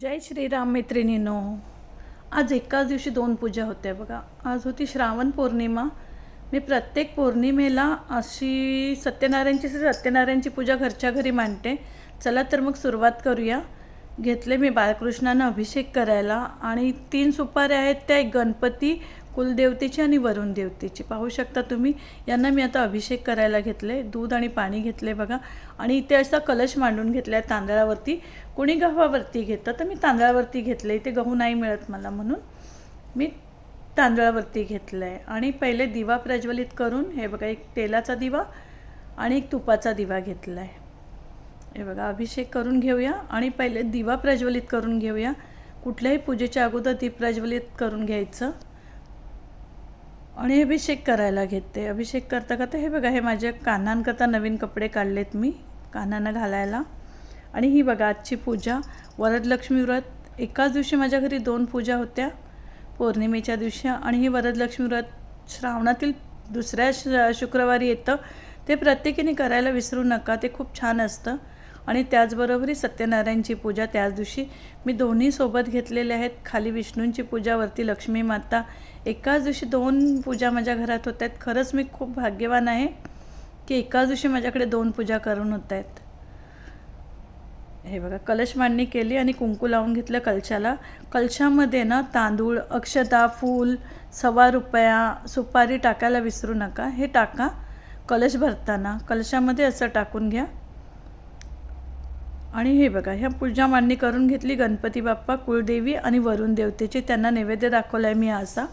जय श्रीराम मैत्रिणीनो आज एकाच दिवशी दोन पूजा होत्या बघा. आज होती श्रावण पौर्णिमा. मी प्रत्येक पौर्णिमेला अशी सत्यनारायणची सत्यनारायणची पूजा घरच्या घरी मांडते. चला तर मग सुरुवात करूया. घेतले मी बाळकृष्णानं अभिषेक करायला आणि तीन सुपाऱ्या आहेत त्या एक गणपती कुलदेवतेची आणि वरुण देवतेची पाहू शकता तुम्ही यांना मी आता अभिषेक करायला घेतले. दूध आणि पाणी घेतले बघा. आणि इथे असा कलश मांडून घेतला आहे तांदळावरती. कुणी गव्हावरती घेतं? तर मी तांदळावरती घेतलं इथे गहू नाही मिळत मला म्हणून. मी तांदळावरती घेतलं आहे आणि पहिले दिवा प्रज्वलित करून हे बघा एक तेलाचा दिवा आणि एक तुपाचा दिवा घेतला आहे हे बघा अभिषेक करून घेऊया. आणि पहिले दिवा प्रज्वलित करून घेऊया. कुठल्याही पूजेच्या अगोदर दीप प्रज्वलित करून घ्यायचं. आणि अभिषेक करायला घेते. अभिषेक करता करता हे बघा हे माझ्या कानांकरता नवीन कपडे काढलेत मी कानांना घालायला. आणि ही बघा आजची पूजा. वरदलक्ष्मी व्रत एकाच दिवशी माझ्या घरी दोन पूजा होत्या पौर्णिमेच्या दिवशी. आणि ही वरदलक्ष्मी व्रत श्रावणातील दुसऱ्या श शुक्रवारी येतं. ते प्रत्येकीने करायला विसरू नका ते खूप छान असतं. आणि त्याचबरोबर सत्यनारायणची पूजा त्याच दिवशी. मी दोन्ही सोबत घेतलेले आहेत. खाली विष्णूंची पूजा वरती लक्ष्मी माता. एकाच दिवशी दोन पूजा माझ्या घरात होत आहेत. खरंच मी खूप भाग्यवान आहे की एकाच दिवशी माझ्याकडे दोन पूजा करून होत आहेत. हे बघा कलश मांडणी केली आणि कुंकू लावून घेतलं कलशाला. कलशामध्ये ना तांदूळ अक्षता फूल सव्वा रुपया सुपारी टाकायला विसरू नका. हे टाका. कलश भरताना. कलशामध्ये असं टाकून घ्या. आणि हे बघा ह्या पूजा मांडणी करून घेतली गणपती बाप्पा कुळदेवी आणि वरुण देवतेचे. त्यांना नैवेद्य दाखवला आहे मी असा.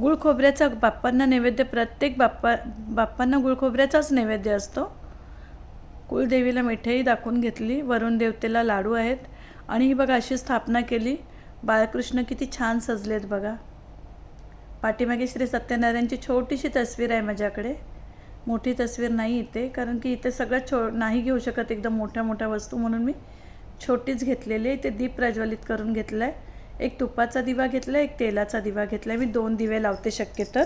गुळ खोबऱ्याचा बाप्पांना नैवेद्य प्रत्येक बाप्पा बाप्पांना गुळ खोबऱ्याचाच नैवेद्य असतो. कुळदेवीला मिठाई दाखवून घेतली वरुण देवतेला लाडू आहेत. आणि ही बघा अशी स्थापना केली. बाळकृष्ण किती छान सजलेत बघा. पाठीमागे श्री सत्यनारायणची छोटीशी तस्वीर आहे माझ्याकडे. मोठी तस्वीर नाही इथे कारण की इथे सगळं छो नाही घेऊ शकत एकदम मोठ्या मोठ्या वस्तू म्हणून मी छोटीच घेतलेली आहे. इथे दीप प्रज्वलित करून घेतला आहे एक तुपाचा दिवा घेतला आहे एक तेलाचा दिवा घेतला आहे मी दोन दिवे लावते शक्य तर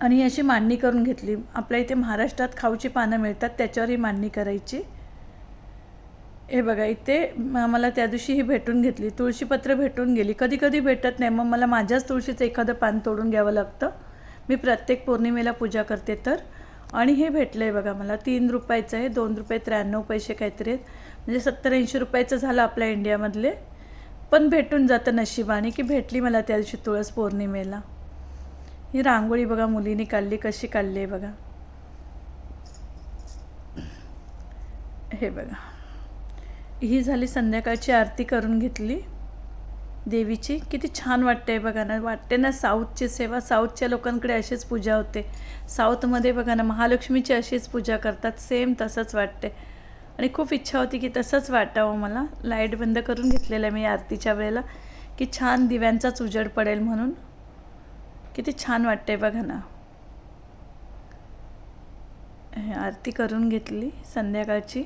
आणि अशी मांडणी करून घेतली. आपल्या इथे महाराष्ट्रात खाऊची पानं मिळतात त्याच्यावर ही मांडणी करायची. हे बघा इथे मला त्या दिवशी ही भेटून घेतली. तुळशीपत्र भेटून गेली. कधी कधी भेटत नाही. मग मला माझ्याच तुळशीचं एखादं पान तोडून घ्यावं लागतं. मी प्रत्येक पौर्णिमेला पूजा करते तर. आणि हे भेटलं आहे बघा मला तीन रुपयाचं आहे दोन रुपये त्र्याण्णव पैसे काहीतरी आहेत. म्हणजे सत्तर ऐंशी रुपयाचं झालं आपल्या इंडियामधले. पण भेटून जातं नशिबाने की भेटली मला त्या दिवशी तुळस पौर्णिमेला. ही रांगोळी बघा मुलीने काढली कशी काढली आहे बघा. हे बघा. ही झाली संध्याकाळची आरती करून घेतली. देवीची. किती छान वाटते बघा ना. वाटते ना साऊथची सेवा. साऊथच्या लोकांकडे अशीच पूजा होते. साऊथमध्ये बघा ना महालक्ष्मीची अशीच पूजा करतात. सेम तसंच वाटते आणि खूप इच्छा होती की तसंच वाटावं मला. लाइट बंद करून घेतलेलं आहे मी आरतीच्या वेळेला. की छान दिव्यांचाच उजड पडेल म्हणून. किती छान वाटते बघा ना. आरती करून घेतली संध्याकाळची.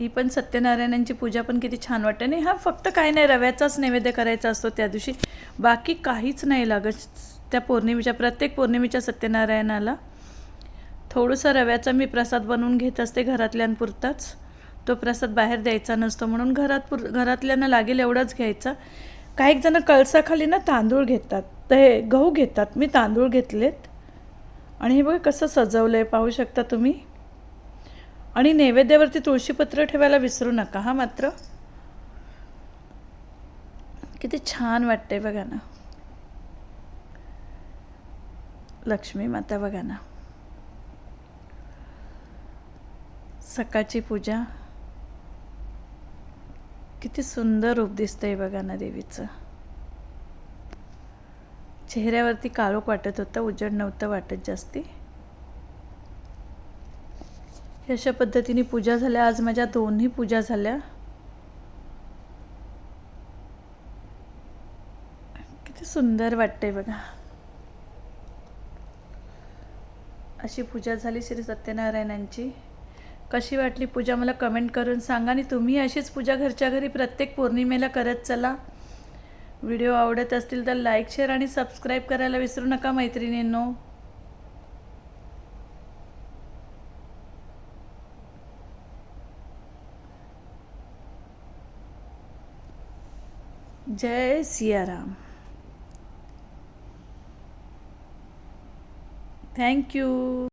ही पण सत्यनारायणांची पूजा पण किती छान वाटते. आणि हा फक्त काय नाही रव्याचाच नैवेद्य करायचा असतो त्या दिवशी. बाकी काहीच नाही लागत त्या पौर्णिमेच्या प्रत्येक पौर्णिमेच्या सत्यनारायणाला. थोडंसं रव्याचा मी प्रसाद बनवून घेत असते घरातल्यांपुरताच. तो प्रसाद बाहेर द्यायचा नसतो म्हणून घरात पुर घरातल्यांना लागेल एवढाच घ्यायचा. काही जण कळसाखाली ना तांदूळ घेतात. तर हे गहू घेतात. मी तांदूळ घेतलेत. आणि हे बघा कसं सजवलं आहे पाहू शकता तुम्ही? आणि नैवेद्यावरती तुळशीपत्र ठेवायला विसरू नका हा मात्र. किती छान वाटते बघा ना. लक्ष्मी माता बघा ना. सकाळची पूजा. किती सुंदर रूप दिसतंय बघा ना देवीचं. चेहऱ्यावरती काळोख वाटत होतं उजड नव्हतं वाटत जास्ती. हे अशा पद्धतीने पूजा झाल्या. आज माझ्या दोन्ही पूजा झाल्या. किती सुंदर वाटते बघा. अशी पूजा झाली श्री सत्यनारायणांची. कशी वाटली पूजा मला कमेंट करून सांगा आणि तुम्ही अशीच पूजा घरच्या घरी प्रत्येक पौर्णिमेला करत चला. व्हिडिओ आवडत असतील तर लाईक शेअर आणि सबस्क्राईब करायला विसरू नका मैत्रिणींनो. जय सियाराम. थँक्यू